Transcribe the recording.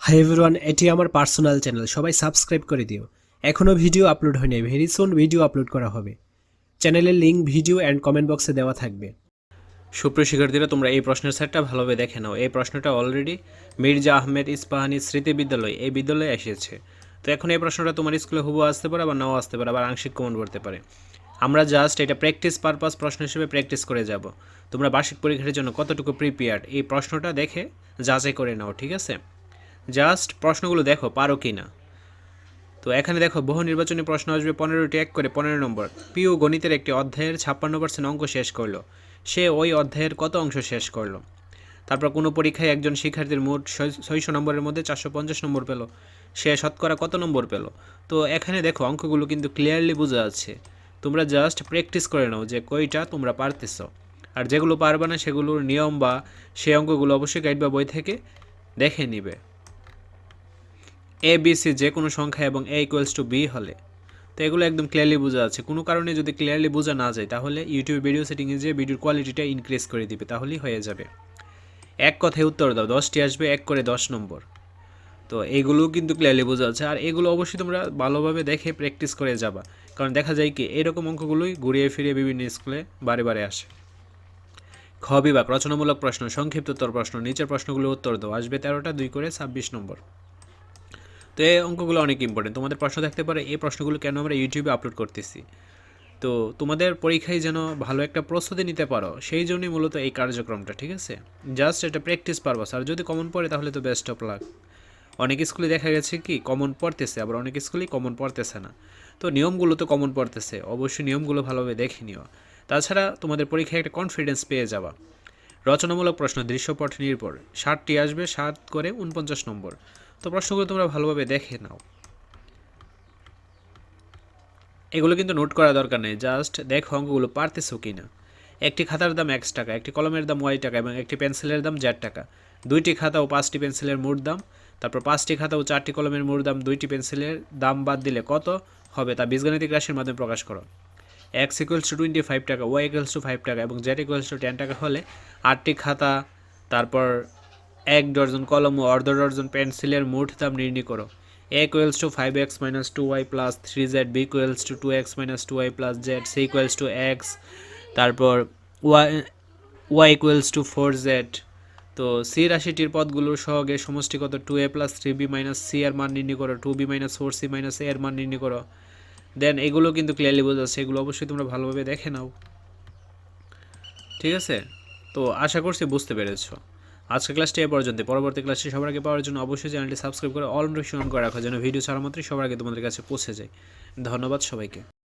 Hi everyone এটি আমার personal channel সবাই সাবস্ক্রাইব করে দিও। এখনও ভিডিও আপলোড হয়নি ভেরি সুন ভিডিও আপলোড করা হবে। চ্যানেলের লিঙ্ক ভিডিও অ্যান্ড কমেন্ট বক্সে দেওয়া থাকবে। সুপ্রিয় শিক্ষার্থীরা, তোমরা এই প্রশ্নের সেটটা ভালোভাবে দেখে নাও। এই প্রশ্নটা অলরেডি মির্জা আহমেদ ইস্পাহানি স্মৃতি বিদ্যালয়, এই বিদ্যালয়ে এসেছে। তো এখন এই প্রশ্নটা তোমার স্কুলে হুবু আসতে পারে, আবার নাও আসতে পারে, আবার আংশিক কমন করতে পারে। আমরা জাস্ট এটা প্র্যাকটিস পারপাস প্রশ্ন হিসেবে প্র্যাকটিস করে যাব। তোমরা বার্ষিক পরীক্ষার জন্য কতটুকু প্রিপেয়ার্ড এই প্রশ্নটা দেখে যাচাই করে নাও, ঠিক আছে? জাস্ট প্রশ্নগুলো দেখো, পারো কি না? তো এখানে দেখো, বহু নির্বাচনী প্রশ্ন আসবে, পনেরোটি এক করে পনেরো নম্বর। পিউ গণিতের একটি অধ্যায়ের ছাপ্পান্ন পার্সেন্ট অঙ্ক শেষ করল। সে ওই অধ্যায়ের কত অংশ শেষ করল? তারপর কোনো পরীক্ষায় একজন শিক্ষার্থীর মোট ছয়- ছয়শো নম্বরের মধ্যে চারশো পঞ্চাশ নম্বর পেল। সে শতকরা কত নম্বর পেল? তো এখানে দেখো, অঙ্কগুলো কিন্তু ক্লিয়ারলি বোঝা যাচ্ছে। তোমরা জাস্ট প্র্যাকটিস করে নাও যে কইটা তোমরা পারতেছো। আর যেগুলো পারবে না সেগুলোর নিয়ম বা সেই অঙ্কগুলো অবশ্যই গাইড বা বই থেকে দেখে নিবে। এ বি সি যে কোনো সংখ্যা এবং এ ইকুয়ালস টু বি হলে। তো এগুলো একদম ক্লিয়ারলি বোঝা যাচ্ছে কোনো কারণে যদি ক্লিয়ারলি বোঝা না যায়, তাহলে ইউটিউব ভিডিও সেটিংয়ে যেয়ে ভিডিওর কোয়ালিটিটা ইনক্রিজ করে দিবে, তাহলেই হয়ে যাবে। এক কথায় উত্তর দাও, দশটি আসবে, এক করে দশ নম্বর। তো এইগুলোও কিন্তু ক্লিয়ারলি বোঝা যাচ্ছে আর এগুলো অবশ্যই তোমরা ভালোভাবে দেখে প্র্যাকটিস করে যাবা। কারণ দেখা যায় কি, এরকম অঙ্কগুলোই ঘুরিয়ে ফিরিয়ে বিভিন্ন স্কুলে বারে বারে আসে। খ, বিভাগ, রচনামূলক প্রশ্ন সংক্ষিপ্ত উত্তর প্রশ্ন, নিচের প্রশ্নগুলোর উত্তর দাও। আসবে তেরোটা, দুই করে ছাব্বিশ নম্বর। তো এই অঙ্কগুলো অনেক ইম্পর্টেন্ট তোমাদের প্রশ্ন থাকতে পারে, এই প্রশ্নগুলো কেন আমরা ইউটিউবে আপলোড করতেছি? তো তোমাদের পরীক্ষায় যেন ভালো একটা প্রস্তুতি নিতে পারো, সেই জন্যই মূলত এই কার্যক্রমটা, ঠিক আছে? জাস্ট এটা প্র্যাকটিস পারপাস আর যদি কমন পড়ে, তাহলে তো বেস্ট অফ লাক অনেক স্কুলে দেখা গেছে কি কমন পড়তেছে, আবার অনেক স্কুলেই কমন পড়তেছে না। তো নিয়মগুলো তো কমন পড়তেছে, অবশ্যই নিয়মগুলো ভালোভাবে দেখে নিও। তাছাড়া তোমাদের পরীক্ষায় একটা কনফিডেন্স পেয়ে যাবা। রচনামূলক প্রশ্ন, দৃশ্যপট নির্ভর। ষাটটি আসবে ষাট করে উনপঞ্চাশ নম্বর। তো প্রশ্নগুলো তোমরা ভালোভাবে দেখে নাও। এগুলো কিন্তু নোট করা দরকার নেই জাস্ট দেখো অঙ্কগুলো পারতেছো কি না একটি খাতার দাম এক্স টাকা, একটি কলমের দাম ওয়াই টাকা এবং একটি পেন্সিলের দাম জ্যাড টাকা। দুইটি খাতা ও পাঁচটি পেন্সিলের মোট দাম, তারপর পাঁচটি খাতা ও চারটি কলমের মোট দাম, দুইটি পেন্সিলের দাম বাদ দিলে কত হবে তা বীজগণিতিক রাশির মাধ্যমে প্রকাশ করো। X equals to twenty five টাকা ওয়াই ইকুয়ালস টু ফাইভ টাকা এবং জেড ইকুয়ালস টু টেন টাকা হলে আটটি খাতা, তারপর এক ডজন কলম ও অর্ধ ডজন পেন্সিলের মোট দাম নির্ণয় করো। A equals to five X minus two Y plus three Z B equals to two X minus two Y plus Z C equals to X তারপর Y Y equals to four Z তো C রাশিটির পদগুলোর সহগে সমষ্টি কত? Two A plus three B minus C এর মান নির্ণয় করো। Two B minus four C minus A এর মান নির্ণয় করো। দেন এগুলো কিন্তু ক্লিয়ারলি বোঝা যাচ্ছে। এগুলো অবশ্যই তোমরা ভালোভাবে দেখে নাও। ঠিক আছে? তো আশা করছি বুঝতে পেরেছ। আজকের ক্লাসটি এ পর্যন্ত পরবর্তী ক্লাসটি সবার আগে পাওয়ার জন্য অবশ্যই চ্যানেলটি সাবস্ক্রাইব করে অল নোটিফিকেশন করে রাখো, যেন ভিডিও ছাড়া মাত্রই সবার আগে তোমাদের কাছে পৌঁছে যায়। ধন্যবাদ সবাইকে।